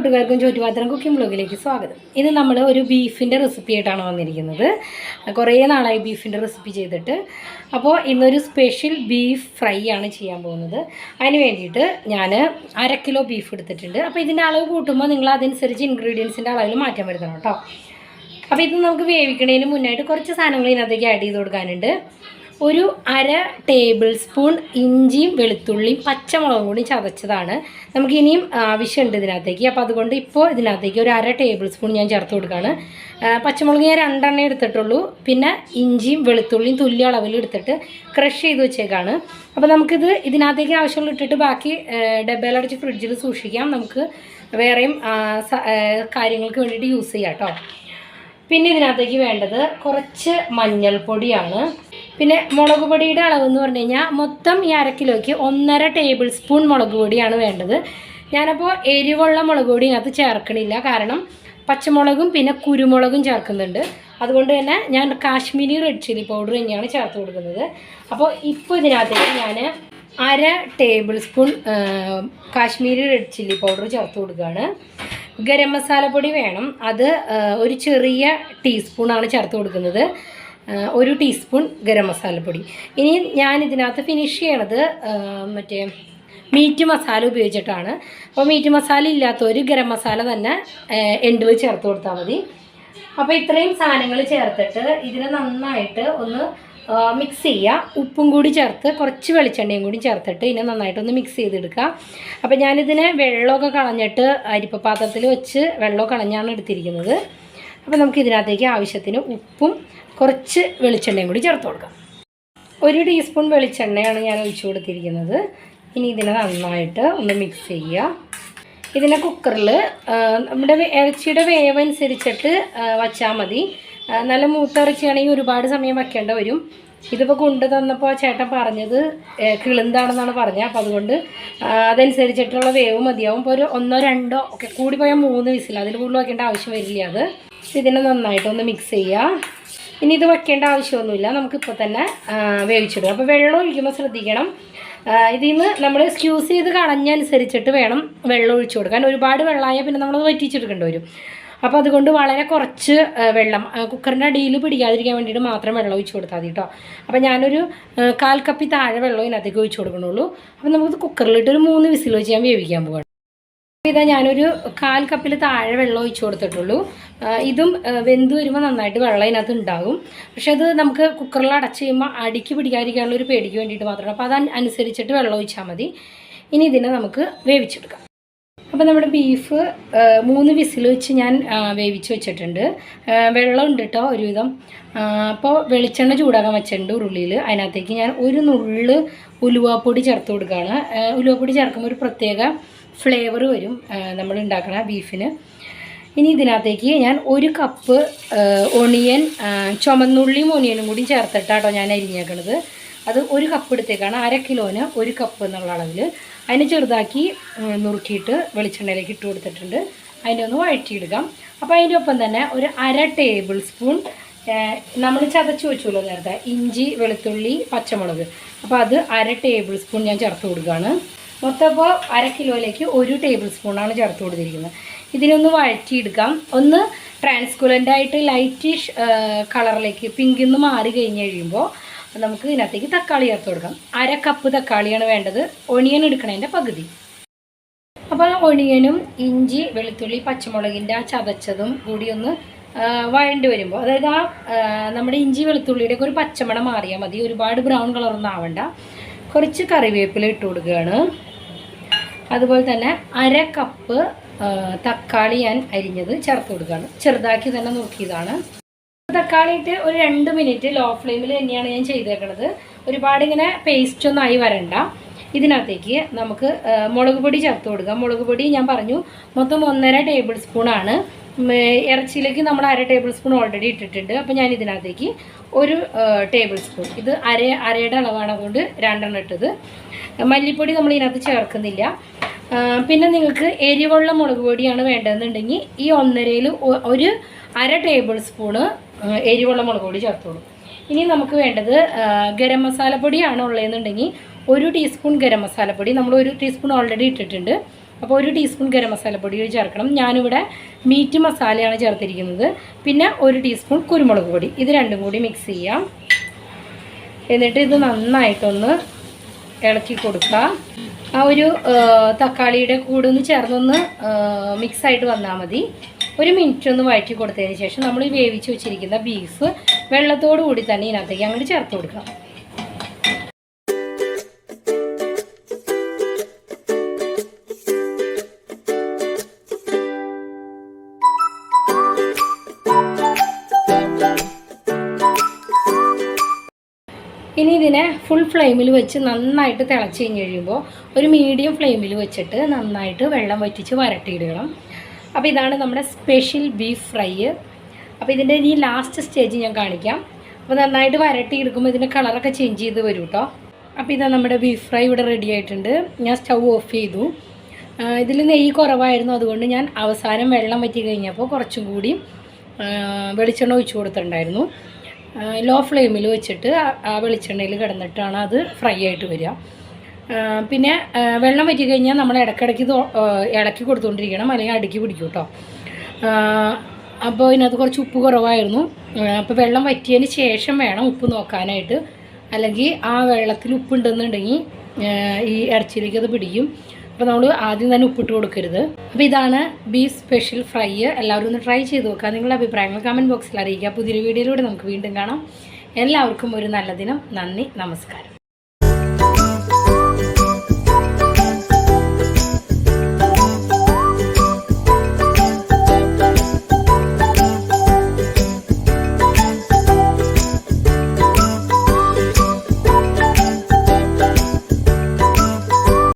കൂട്ടുകാർക്കും ചോറ്റുപാത്രം കുക്കിംഗ് ബ്ലോഗിലേക്ക് സ്വാഗതം. ഇന്ന് നമ്മൾ ഒരു ബീഫിന്റെ റെസിപ്പി ആയിട്ടാണ് വന്നിരിക്കുന്നത്. കുറേ നാളായി ബീഫിന്റെ റെസിപ്പി ചെയ്തിട്ട്. അപ്പോൾ ഇന്നൊരു സ്പെഷ്യൽ ബീഫ് ഫ്രൈ ആണ് ചെയ്യാൻ പോകുന്നത്. അതിന് വേണ്ടിയിട്ട് ഞാൻ അര കിലോ ബീഫ് എടുത്തിട്ടുണ്ട്. അപ്പോൾ ഇതിന്റെ അളവ് കൂട്ടുമ്പോൾ നിങ്ങൾ അതനുസരിച്ച് ഇൻഗ്രീഡിയൻസിന്റെ അളവിൽ മാറ്റം വരുത്തണം കേട്ടോ അപ്പോൾ ഇത് നമുക്ക് വേവിക്കണതിന് മുന്നായിട്ട് കുറച്ച് സാധനങ്ങൾ ഇതിനകത്തേക്ക് ആഡ് ചെയ്ത് കൊടുക്കാനുണ്ട്. ഒരു അര ടേബിൾ സ്പൂൺ ഇഞ്ചിയും വെളുത്തുള്ളിയും പച്ചമുളകും കൂടി ചതച്ചതാണ്. നമുക്കിനിയും ആവശ്യമുണ്ട് ഇതിനകത്തേക്ക്. അപ്പോൾ അതുകൊണ്ട് ഇപ്പോൾ ഇതിനകത്തേക്ക് ഒരു അര ടേബിൾ സ്പൂൺ ഞാൻ ചേർത്ത് കൊടുക്കുകയാണ്. പച്ചമുളക് ഞാൻ രണ്ടെണ്ണേ എടുത്തിട്ടുള്ളൂ. പിന്നെ ഇഞ്ചിയും വെളുത്തുള്ളിയും തുല്യ അളവിൽ എടുത്തിട്ട് ക്രഷ് ചെയ്ത് വെച്ചേക്കാണ്. അപ്പോൾ നമുക്കിത് ഇതിനകത്തേക്ക് ആവശ്യമുള്ള ഇട്ടിട്ട് ബാക്കി ഡബയിലടച്ച് ഫ്രിഡ്ജിൽ സൂക്ഷിക്കാം. നമുക്ക് വേറെയും കാര്യങ്ങൾക്ക് വേണ്ടിയിട്ട് യൂസ് ചെയ്യാം കേട്ടോ. പിന്നെ ഇതിനകത്തേക്ക് വേണ്ടത് കുറച്ച് മഞ്ഞൾപ്പൊടിയാണ്. പിന്നെ മുളക് പൊടിയുടെ അളവ് എന്ന് പറഞ്ഞു കഴിഞ്ഞാൽ മൊത്തം ഈ അരക്കിലോയ്ക്ക് ഒന്നര ടേബിൾ സ്പൂൺ മുളക് പൊടിയാണ് വേണ്ടത്. ഞാനപ്പോൾ എരിവുള്ള മുളക് പൊടി ഇതിനകത്ത് ചേർക്കണില്ല. കാരണം പച്ചമുളകും പിന്നെ കുരുമുളകും ചേർക്കുന്നുണ്ട്. അതുകൊണ്ട് തന്നെ ഞാൻ കാശ്മീരി റെഡ് ചില്ലി പൗഡർ തന്നെയാണ് ചേർത്ത് കൊടുക്കുന്നത്. അപ്പോൾ ഇപ്പോൾ ഇതിനകത്തേക്ക് ഞാൻ അര tablespoon Kashmiri red chilli powder ചേർത്ത് കൊടുക്കുകയാണ്. ഗരം മസാലപ്പൊടി വേണം. അത് ഒരു ചെറിയ ടീസ്പൂണാണ് ചേർത്ത് കൊടുക്കുന്നത്. ഒരു ടീസ്പൂൺ ഗരം മസാലപ്പൊടി ഇനി ഞാൻ ഇതിനകത്ത് ഫിനിഷ് ചെയ്യണത് മറ്റേ മീറ്റ് മസാല ഉപയോഗിച്ചിട്ടാണ്. അപ്പോൾ മീറ്റ് മസാല ഇല്ലാത്ത ഒരു ഗരം മസാല തന്നെ എൻഡിൽ ചേർത്ത് കൊടുത്താൽ മതി. അപ്പോൾ ഇത്രയും സാധനങ്ങൾ ചേർത്തിട്ട് ഇതിനെ നന്നായിട്ട് ഒന്ന് മിക്സ് ചെയ്യുക ഉപ്പും കൂടി ചേർത്ത് കുറച്ച് വെളിച്ചെണ്ണയും കൂടി ചേർത്തിട്ട് ഇതിനെ നന്നായിട്ടൊന്ന് മിക്സ് ചെയ്തെടുക്കുക അപ്പോൾ ഞാനിതിനെ വെള്ളമൊക്കെ കളഞ്ഞിട്ട് അരിപ്പ പാത്രത്തിൽ വെച്ച് വെള്ളമൊക്കെ കളഞ്ഞാണ് എടുത്തിരിക്കുന്നത്. അപ്പോൾ നമുക്ക് ഇതിനകത്തേക്ക് ആവശ്യത്തിന് ഉപ്പും കുറച്ച് വെളിച്ചെണ്ണയും കൂടി ചേർത്ത് കൊടുക്കാം. ഒരു ടീസ്പൂൺ വെളിച്ചെണ്ണയാണ് ഞാൻ ഒഴിച്ചു കൊടുത്തിരിക്കുന്നത്. ഇനി ഇതിനെ നന്നായിട്ട് ഒന്ന് മിക്സ് ചെയ്യുക. ഇതിനെ കുക്കറിൽ നമ്മുടെ ഇറച്ചിയുടെ വേവ് അനുസരിച്ചിട്ട് വച്ചാൽ മതി. നല്ല മൂത്ത ഇറച്ചിയാണെങ്കിൽ ഒരുപാട് സമയം വയ്ക്കേണ്ട വരും. ഇതിപ്പോൾ കൊണ്ടു തന്നപ്പോൾ ചേട്ടൻ പറഞ്ഞത് കിളുന്താണെന്നാണ് പറഞ്ഞത്. അപ്പോൾ അതുകൊണ്ട് അതനുസരിച്ചിട്ടുള്ള വേവ് മതിയാവും. ഇപ്പോൾ ഒരു ഒന്നോ രണ്ടോ ഒക്കെ കൂടി പോയാൽ മൂന്ന് വിസിൽ അതിൽ കൂടുതൽ വയ്ക്കേണ്ട ആവശ്യം വരില്ല അത്. ഇതിനെ നന്നായിട്ട് ഒന്ന് മിക്സ് ചെയ്യുക. ഇനി ഇത് വയ്ക്കേണ്ട ആവശ്യമൊന്നുമില്ല. നമുക്കിപ്പോൾ തന്നെ വേവിച്ചിടുക അപ്പോൾ വെള്ളം ഒഴിക്കുമ്പോൾ ശ്രദ്ധിക്കണം. ഇതിൽ നിന്ന് നമ്മൾ സ്ക്യൂസ് ചെയ്ത് കളഞ്ഞനുസരിച്ചിട്ട് വേണം വെള്ളം ഒഴിച്ചു കൊടുക്കാൻ. ഒരുപാട് വെള്ളമായാൽ പിന്നെ നമ്മളത് വറ്റിച്ചെടുക്കേണ്ടി വരും. അപ്പോൾ അതുകൊണ്ട് വളരെ കുറച്ച് വെള്ളം കുക്കറിന്റെ അടിയിൽ പിടിക്കാതിരിക്കാൻ വേണ്ടിയിട്ട് മാത്രം വെള്ളം ഒഴിച്ചു കൊടുത്താൽ മതി കേട്ടോ അപ്പോൾ ഞാനൊരു കാൽ കപ്പി താഴെ വെള്ളം ഇതിനകത്തേക്ക് ഒഴിച്ചു കൊടുക്കണുള്ളൂ. അപ്പോൾ നമുക്കത് കുക്കറിലിട്ട് ഒരു മൂന്ന് വിസിൽ വെച്ച് ഞാൻ വേവിക്കാൻ പോകണം ഇതാ ഞാനൊരു കാൽ കപ്പിൽ താഴെ വെള്ളം ഒഴിച്ചു കൊടുത്തിട്ടുള്ളൂ. ഇതും വെന്തു വരുമ്പോൾ നന്നായിട്ട് വെള്ളം ഇതിനകത്ത് ഉണ്ടാകും. പക്ഷേ അത് നമുക്ക് കുക്കറിൽ അടച്ച് കഴിയുമ്പോൾ അടിക്ക് പിടിക്കാതിരിക്കാനുള്ള ഒരു പേടിക്ക് വേണ്ടിയിട്ട് മാത്രമാണ്. അപ്പോൾ അത് അനുസരിച്ചിട്ട് വെള്ളം ഒഴിച്ചാൽ മതി. ഇനി ഇതിനെ നമുക്ക് വേവിച്ചെടുക്കാം. അപ്പോൾ നമ്മുടെ ബീഫ് മൂന്ന് വിസിൽ വെച്ച് ഞാൻ വേവിച്ച് വെച്ചിട്ടുണ്ട്. വെള്ളം ഉണ്ട് കേട്ടോ ഒരുവിധം. അപ്പോൾ വെളിച്ചെണ്ണ ചൂടാക്കാൻ വെച്ചിട്ടുണ്ട് ഉരുളിയിൽ അതിനകത്തേക്ക് ഞാൻ ഒരു നുള്ള് ഉലുവാപ്പൊടി ചേർത്ത് കൊടുക്കുകയാണ്. ഉലുവാപ്പൊടി ചേർക്കുമ്പോൾ ഒരു പ്രത്യേക ഫ്ലേവർ വരും നമ്മൾ ഉണ്ടാക്കണ ബീഫിന് ഇനി ഇതിനകത്തേക്ക് ഞാൻ ഒരു കപ്പ് ഒണിയൻ ചുമന്നുള്ളിയും ഒണിയനും കൂടി ചേർത്തിട്ടാട്ടോ ഞാൻ അരിഞ്ഞേക്കണത്. അത് ഒരു കപ്പ് എടുത്തേക്കാണ്. അര കിലോന് ഒരു കപ്പ് എന്നുള്ള അളവിൽ അതിനെ ചെറുതാക്കി നുറുക്കിയിട്ട് വെളിച്ചെണ്ണയിലേക്ക് ഇട്ട് കൊടുത്തിട്ടുണ്ട്. അതിനെ ഒന്ന് വഴറ്റിയെടുക്കാം. അപ്പോൾ അതിന്റെ ഒപ്പം തന്നെ ഒരു അര ടേബിൾ സ്പൂൺ നമ്മൾ ചതച്ച് വെച്ചുള്ളൂ നേരത്തെ ഇഞ്ചി വെളുത്തുള്ളി പച്ചമുളക്. അപ്പോൾ അത് അര ടേബിൾ സ്പൂൺ ഞാൻ ചേർത്ത് കൊടുക്കുകയാണ്. മൊത്തം ഇപ്പോൾ അര കിലോയിലേക്ക് ഒരു ടേബിൾ സ്പൂണാണ് ചേർത്ത് കൊടുത്തിരിക്കുന്നത്. ഇതിനൊന്ന് വഴറ്റിയെടുക്കാം. ഒന്ന് ട്രാൻസ്കുലന്റ് ആയിട്ട് ലൈറ്റിഷ് കളറിലേക്ക് പിങ്കിൽ നിന്ന് മാറി കഴിഞ്ഞ് കഴിയുമ്പോൾ നമുക്ക് ഇതിനകത്തേക്ക് തക്കാളി ചേർത്ത് കൊടുക്കാം. അര കപ്പ് തക്കാളിയാണ് വേണ്ടത്. ഒണിയൻ എടുക്കണതിന്റെ പകുതി. അപ്പോൾ ഒണിയനും ഇഞ്ചി വെളുത്തുള്ളി പച്ചമുളകിന്റെ ആ ചതച്ചതും കൂടി ഒന്ന് വഴണ്ടി വരുമ്പോൾ അതായത് ആ നമ്മുടെ ഇഞ്ചി വെളുത്തുള്ളിയുടെ ഒരു പച്ചമണം മാറിയാൽ മതി. ഒരുപാട് ബ്രൗൺ കളറൊന്നും ആവണ്ട. കുറച്ച് കറിവേപ്പില ഇട്ട് കൊടുക്കുകയാണ്. അതുപോലെ തന്നെ അര കപ്പ് തക്കാളി ഞാൻ അരിഞ്ഞത് ചേർത്ത് കൊടുക്കുകയാണ്. ചെറുതാക്കി തന്നെ നോക്കിയതാണ്. തക്കാളി ഇട്ട് ഒരു രണ്ട് മിനിറ്റ് ലോ ഫ്ലെയിമിൽ തന്നെയാണ് ഞാൻ ചെയ്തേക്കുന്നത് ഒരുപാട് ഇങ്ങനെ പേസ്റ്റ് ഒന്നും ആയി വരണ്ട. ഇതിനകത്തേക്ക് നമുക്ക് മുളക് പൊടി ചേർത്ത് കൊടുക്കാം. മുളക് പൊടി ഞാൻ പറഞ്ഞു മൊത്തം ഒന്നര ടേബിൾ സ്പൂണാണ് ഇറച്ചിയിലേക്ക് നമ്മൾ അര ടേബിൾ സ്പൂൺ ഓൾറെഡി ഇട്ടിട്ടുണ്ട്. അപ്പോൾ ഞാൻ ഇതിനകത്തേക്ക് ഒരു ടേബിൾ സ്പൂൺ ഇത് അര അരയുടെ അളവാണ് അതുകൊണ്ട് രണ്ടെണ്ണം ഇട്ടത്. മല്ലിപ്പൊടി നമ്മൾ ഇതിനകത്ത് ചേർക്കുന്നില്ല. പിന്നെ നിങ്ങൾക്ക് എരിവുള്ള മുളക് പൊടിയാണ് വേണ്ടതെന്നുണ്ടെങ്കിൽ ഈ ഒന്നരയിൽ ഒരു അര ടേബിൾ സ്പൂണ് എരിവുള്ള മുളക് പൊടി ചേർത്തോളൂ. ഇനി നമുക്ക് വേണ്ടത് ഗരം ഗരം മസാലപ്പൊടിയാണ് ഉള്ളതെന്നുണ്ടെങ്കിൽ ഒരു ടീസ്പൂൺ ഗരം മസാലപ്പൊടി നമ്മൾ ഒരു ടീസ്പൂൺ ഓൾറെഡി ഇട്ടിട്ടുണ്ട്. അപ്പോൾ ഒരു ടീസ്പൂൺ ഗരം മസാലപ്പൊടി ചേർക്കണം. ഞാനിവിടെ മീറ്റ് മസാലയാണ് ചേർത്തിരിക്കുന്നത്. പിന്നെ ഒരു ടീസ്പൂൺ കുരുമുളക് പൊടി. ഇത് രണ്ടും കൂടി മിക്സ് ചെയ്യാം. എന്നിട്ട് ഇത് നന്നായിട്ടൊന്ന് ഇളക്കി കൊടുക്കുക ആ ഒരു തക്കാളിയുടെ കൂടെ ഒന്ന് ചേർന്നൊന്ന് മിക്സായിട്ട് വന്നാൽ മതി. ഒരു മിനിറ്റ് ഒന്ന് വഴറ്റി കൊടുത്തതിന് ശേഷം നമ്മൾ വേവിച്ച് വെച്ചിരിക്കുന്ന ബീഫ് വെള്ളത്തോടു കൂടി തന്നെ ഇതിനകത്തേക്ക് അങ്ങോട്ട് ചേർത്ത് കൊടുക്കാം. ഫുൾ ഫ്ലെയിമിൽ വെച്ച് നന്നായിട്ട് തിളച്ച് കഴിഞ്ഞ് കഴിയുമ്പോൾ ഒരു മീഡിയം ഫ്ലെയിമിൽ വെച്ചിട്ട് നന്നായിട്ട് വെള്ളം വറ്റിച്ച് വരട്ടിയിടണം. അപ്പോൾ ഇതാണ് നമ്മുടെ സ്പെഷ്യൽ ബീഫ് ഫ്രൈ അപ്പോൾ ഇതിന്റെ ഇനി ലാസ്റ്റ് സ്റ്റേജ് ഞാൻ കാണിക്കാം. അപ്പോൾ നന്നായിട്ട് വരട്ടിയെടുക്കുമ്പോൾ ഇതിന്റെ കളറൊക്കെ ചേഞ്ച് ചെയ്ത് വരും കേട്ടോ അപ്പോൾ ഇതാ നമ്മുടെ ബീഫ് ഫ്രൈ ഇവിടെ റെഡി ആയിട്ടുണ്ട്. ഞാൻ സ്റ്റൗ ഓഫ് ചെയ്തു. ഇതിൽ നെയ്യ് കുറവായിരുന്നു. അതുകൊണ്ട് ഞാൻ അവസാനം വെള്ളം വറ്റി കഴിഞ്ഞപ്പോൾ കുറച്ചും കൂടി വെളിച്ചെണ്ണ ഒഴിച്ചു കൊടുത്തിട്ടുണ്ടായിരുന്നു. ലോ ഫ്ലെയിമിൽ വെച്ചിട്ട് ആ- വെളിച്ചെണ്ണയിൽ കിടന്നിട്ടാണ് അത് ഫ്രൈ ആയിട്ട് വരിക. പിന്നെ വെള്ളം വറ്റി കഴിഞ്ഞാൽ നമ്മൾ ഇടയ്ക്കിടയ്ക്ക് ഇളക്കി കൊടുത്തുകൊണ്ടിരിക്കണം. അല്ലെങ്കിൽ അടുക്കി പിടിക്കും കേട്ടോ. അപ്പോൾ ഇതിനകത്ത് കുറച്ച് ഉപ്പ് കുറവായിരുന്നു. അപ്പോൾ വെള്ളം വറ്റിയതിന് ശേഷം വേണം ഉപ്പ് നോക്കാനായിട്ട്. അല്ലെങ്കിൽ ആ വെള്ളത്തിൽ ഉപ്പുണ്ടെന്നുണ്ടെങ്കിൽ ഈ ഇറച്ചിയിലേക്ക് അത് പിടിക്കും. അപ്പോൾ നമ്മൾ ആദ്യം തന്നെ ഉപ്പിട്ട് കൊടുക്കരുത്. അപ്പോൾ ഇതാണ് ബീഫ് സ്പെഷ്യൽ ഫ്രൈ. എല്ലാവരും ഒന്ന് ട്രൈ ചെയ്ത് നോക്കുക. നിങ്ങളുടെ അഭിപ്രായങ്ങൾ കമന്റ് ബോക്സിൽ അറിയിക്കുക. പുതിയൊരു വീഡിയോയിലൂടെ നമുക്ക് വീണ്ടും കാണാം. എല്ലാവർക്കും ഒരു നല്ല ദിനം. നന്ദി. നമസ്കാരം.